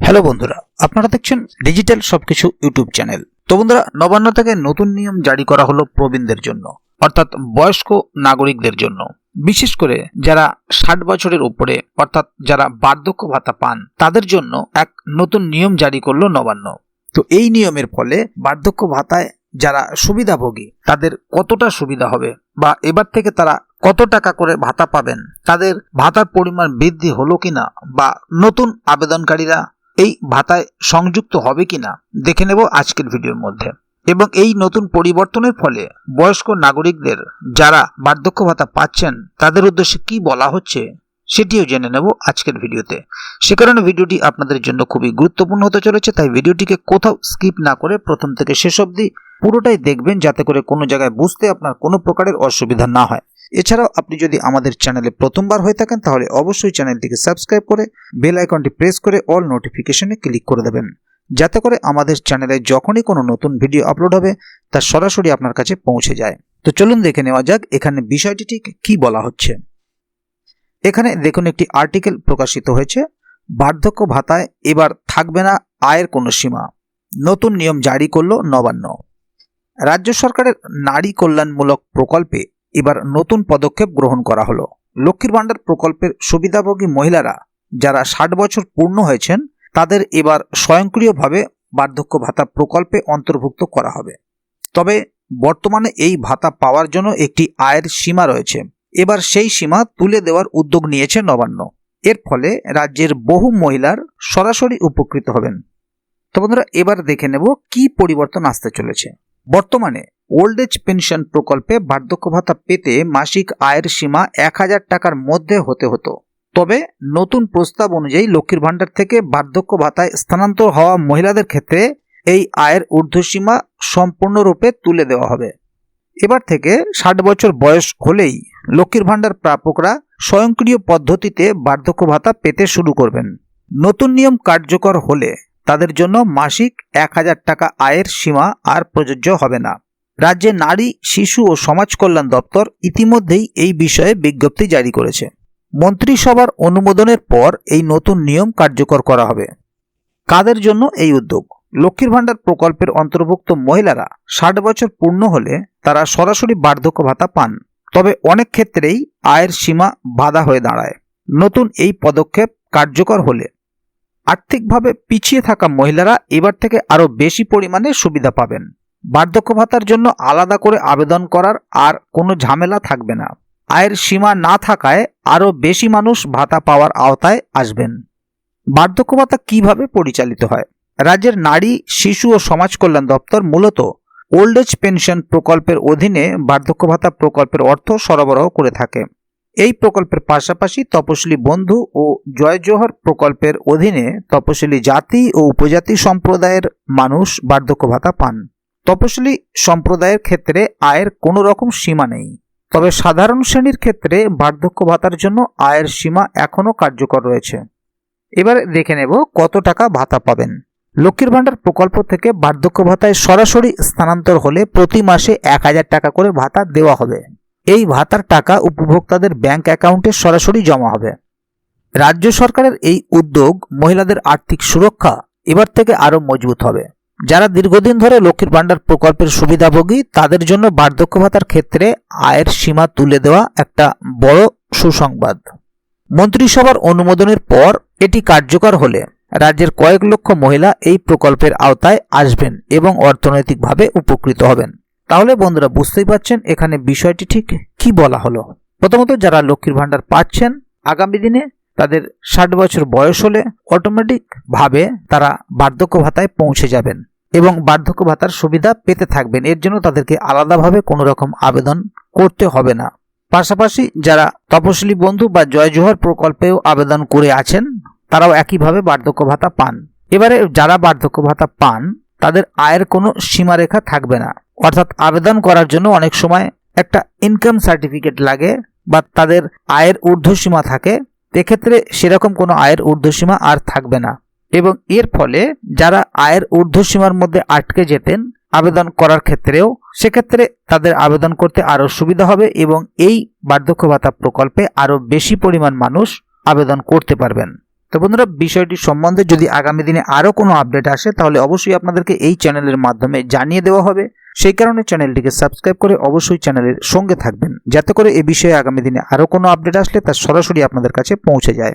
Hello বন্ধুরা, আপনারা দেখছেন ডিজিটাল সবকিছু ইউটিউব চ্যানেল। তো বন্ধুরা, নবান্ন থেকে নতুন নিয়ম জারি করা হলো প্রবীণদের জন্য, অর্থাৎ বয়স্ক নাগরিকদের জন্য। বিশেষ করে যারা ষাট বছরের উপরে, অর্থাৎ যারা বার্ধক্য ভাতা পান, তাদের জন্য এক নতুন নিয়ম জারি করল নবান্ন। তো এই নিয়মের ফলে বার্ধক্য ভাতায় যারা সুবিধাভোগী, তাদের কতটা সুবিধা হবে? বা এবার থেকে তারা কত টাকা করে ভাতা পাবেন? তাদের ভাতার পরিমাণ বৃদ্ধি হলো কিনা? বা নতুন আবেদনকারীরা এই ভাতায় সংযুক্ত হবে কিনা, দেখে নেব আজকের ভিডিওর মধ্যে। এবং এই নতুন পরিবর্তনের ফলে বয়স্ক নাগরিকদের যারা বার্ধক্য ভাতা পাচ্ছেন, তাদের উদ্দেশ্যে কি বলা হচ্ছে, সেটিও জেনে নেব আজকের ভিডিওতে। সে কারণে ভিডিওটি আপনাদের জন্য খুবই গুরুত্বপূর্ণ হতে চলেছে, তাই ভিডিওটিকে কোথাও স্কিপ না করে প্রথম থেকে শেষ অবধি পুরোটাই দেখবেন, যাতে করে কোনো জায়গায় বুঝতে আপনার কোনো প্রকারের অসুবিধা না হয়। এছাড়াও আপনি যদি আমাদের চ্যানেলে প্রথমবার হয়ে থাকেন, তাহলে অবশ্যই চ্যানেলটিকে সাবস্ক্রাইব করে বেল আইকনটি প্রেস করে অল নোটিফিকেশনে ক্লিক করে দেবেন। যাতে করে আমাদের চ্যানেলে যখনই কোনো নতুন ভিডিও আপলোড হবে, তা সরাসরি আপনার কাছে পৌঁছে যায়। তো চলুন দেখে নেওয়া যাক এখানে বিষয়টি ঠিক কি বলা হচ্ছে। এখানে দেখুন একটি আর্টিকেল প্রকাশিত হয়েছে, বার্ধক্য ভাতায় এবার থাকবে না আয়ের কোনো সীমা, নতুন নিয়ম জারি করল নবান্ন। রাজ্য সরকারের নারী কল্যাণমূলক প্রকল্পে এবার নতুন পদক্ষেপ গ্রহণ করা হলো। লক্ষ্মীর ভাণ্ডার প্রকল্পের সুবিধাভোগী মহিলারা যারা ষাট বছর পূর্ণ হয়েছেন, তাদের এবার স্বয়ংক্রিয়ভাবে বার্ধক্য ভাতা প্রকল্পে অন্তর্ভুক্ত করা হবে। তবে বর্তমানে এই ভাতা পাওয়ার জন্য একটি আয়ের সীমা রয়েছে। এবার সেই সীমা তুলে দেওয়ার উদ্যোগ নিয়েছে নবান্ন। এর ফলে রাজ্যের বহু মহিলার সরাসরি উপকৃত হবেন। তো বন্ধুরা, এবার দেখে নেব কি পরিবর্তন আসতে চলেছে। বর্তমানে ওল্ড এজ পেনশন প্রকল্পে বার্ধক্য ভাতা পেতে মাসিক আয়ের সীমা এক হাজার টাকার মধ্যে হতে হতো। তবে নতুন প্রস্তাব অনুযায়ী লক্ষ্মীর ভাণ্ডার থেকে বার্ধক্য ভাতায় স্থানান্তর হওয়া মহিলাদের ক্ষেত্রে এই আয়ের ঊর্ধ্বসীমা সম্পূর্ণরূপে তুলে দেওয়া হবে। এবার থেকে ষাট বছর বয়স হলেই লক্ষ্মীর ভাণ্ডার প্রাপকরা স্বয়ংক্রিয় পদ্ধতিতে বার্ধক্য ভাতা পেতে শুরু করবেন। নতুন নিয়ম কার্যকর হলে তাদের জন্য মাসিক এক হাজার টাকা আয়ের সীমা আর প্রযোজ্য হবে না। রাজ্যে নারী, শিশু ও সমাজ কল্যাণ দপ্তর ইতিমধ্যেই এই বিষয়ে বিজ্ঞপ্তি জারি করেছে। মন্ত্রিসভার অনুমোদনের পর এই নতুন নিয়ম কার্যকর করা হবে। কাদের জন্য এই উদ্যোগ? লক্ষ্মীর ভাণ্ডার প্রকল্পের অন্তর্ভুক্ত মহিলারা ষাট বছর পূর্ণ হলে তারা সরাসরি বার্ধক্য ভাতা পান। তবে অনেক ক্ষেত্রেই আয়ের সীমা বাধা হয়ে দাঁড়ায়। নতুন এই পদক্ষেপ কার্যকর হলে আর্থিকভাবে পিছিয়ে থাকা মহিলারা এবার থেকে আরও বেশি পরিমাণে সুবিধা পাবেন। বার্ধক্য ভাতার জন্য আলাদা করে আবেদন করার আর কোনো ঝামেলা থাকবে না। আয়ের সীমা না থাকায় আরও বেশি মানুষ ভাতা পাওয়ার আওতায় আসবেন। বার্ধক্য ভাতা কীভাবে পরিচালিত হয়? রাজ্যের নারী, শিশু ও সমাজ কল্যাণ দপ্তর মূলত ওল্ড এজ পেনশন প্রকল্পের অধীনে বার্ধক্য ভাতা প্রকল্পের অর্থ সরবরাহ করে থাকে। এই প্রকল্পের পাশাপাশি তপশিলি বন্ধু ও জয় জোহর প্রকল্পের অধীনে তপশিলি জাতি ও উপজাতি সম্প্রদায়ের মানুষ বার্ধক্য ভাতা পান। তপশিলি সম্প্রদায়ের ক্ষেত্রে আয়ের কোনো রকম সীমা নেই। তবে সাধারণ শ্রেণির ক্ষেত্রে বার্ধক্য ভাতার জন্য আয়ের সীমা এখনও কার্যকর রয়েছে। এবার দেখে নেব কত টাকা ভাতা পাবেন। লক্ষ্মীর ভাণ্ডার প্রকল্প থেকে বার্ধক্য ভাতায় সরাসরি স্থানান্তর হলে প্রতি মাসে এক হাজার টাকা করে ভাতা দেওয়া হবে। এই ভাতার টাকা উপভোক্তাদের ব্যাংক অ্যাকাউন্টে সরাসরি জমা হবে। রাজ্য সরকারের এই উদ্যোগ মহিলাদের আর্থিক সুরক্ষা এবার থেকে আরও মজবুত হবে। যারা দীর্ঘদিন ধরে লক্ষ্মীর ভাণ্ডার প্রকল্পের সুবিধাভোগী, তাদের জন্য বার্ধক্য ভাতার ক্ষেত্রে আয়ের সীমা তুলে দেওয়া একটা বড় সুসংবাদ। মন্ত্রিসভার অনুমোদনের পর এটি কার্যকর হলে রাজ্যের কয়েক লক্ষ মহিলা এই প্রকল্পের আওতায় আসবেন এবং অর্থনৈতিকভাবে উপকৃত হবেন। তাহলে বন্ধুরা বুঝতেই পারছেন এখানে বিষয়টি ঠিক কি বলা হলো। প্রথমত যারা লক্ষ্মীর ভাণ্ডার পাচ্ছেন, আগামী দিনে তাদের ষাট বছর বয়স হলে অটোমেটিকভাবে তারা বার্ধক্য ভাতায় পৌঁছে যাবেন। এবং বার্ধক্য ভাতার সুবিধা পেতে থাকবেন। এর জন্য তাদেরকে আলাদাভাবে কোনো রকম আবেদন করতে হবে না। পাশাপাশি যারা তপশিলি বন্ধু বা জয় জোহর প্রকল্পেও আবেদন করে আছেন, তারাও একইভাবে বার্ধক্য ভাতা পান। এবারে যারা বার্ধক্য ভাতা পান, তাদের আয়ের কোনো সীমারেখা থাকবে না। অর্থাৎ আবেদন করার জন্য অনেক সময় একটা ইনকাম সার্টিফিকেট লাগে বা তাদের আয়ের ঊর্ধ্বসীমা থাকে। এক্ষেত্রে সেরকম কোনো আয়ের ঊর্ধ্বসীমা আর থাকবে না। এবং এর ফলে যারা আয়ের ঊর্ধ্বসীমার মধ্যে আটকে যেতেন আবেদন করার ক্ষেত্রেও সেক্ষেত্রে তাদের আবেদন করতে আরও সুবিধা হবে এবং এই বার্ধক্য ভাতা প্রকল্পে আরও বেশি পরিমাণ মানুষ আবেদন করতে পারবেন। তো বন্ধুরা, বিষয়টি সম্বন্ধে যদি আগামী দিনে আরও কোনো আপডেট আসে, তাহলে অবশ্যই আপনাদেরকে এই চ্যানেলের মাধ্যমে জানিয়ে দেওয়া হবে। সেই কারণে চ্যানেলটিকে সাবস্ক্রাইব করে অবশ্যই চ্যানেলের সঙ্গে থাকবেন, যাতে করে এ বিষয়ে আগামী দিনে আরও কোনো আপডেট আসলে তা সরাসরি আপনাদের কাছে পৌঁছে যায়।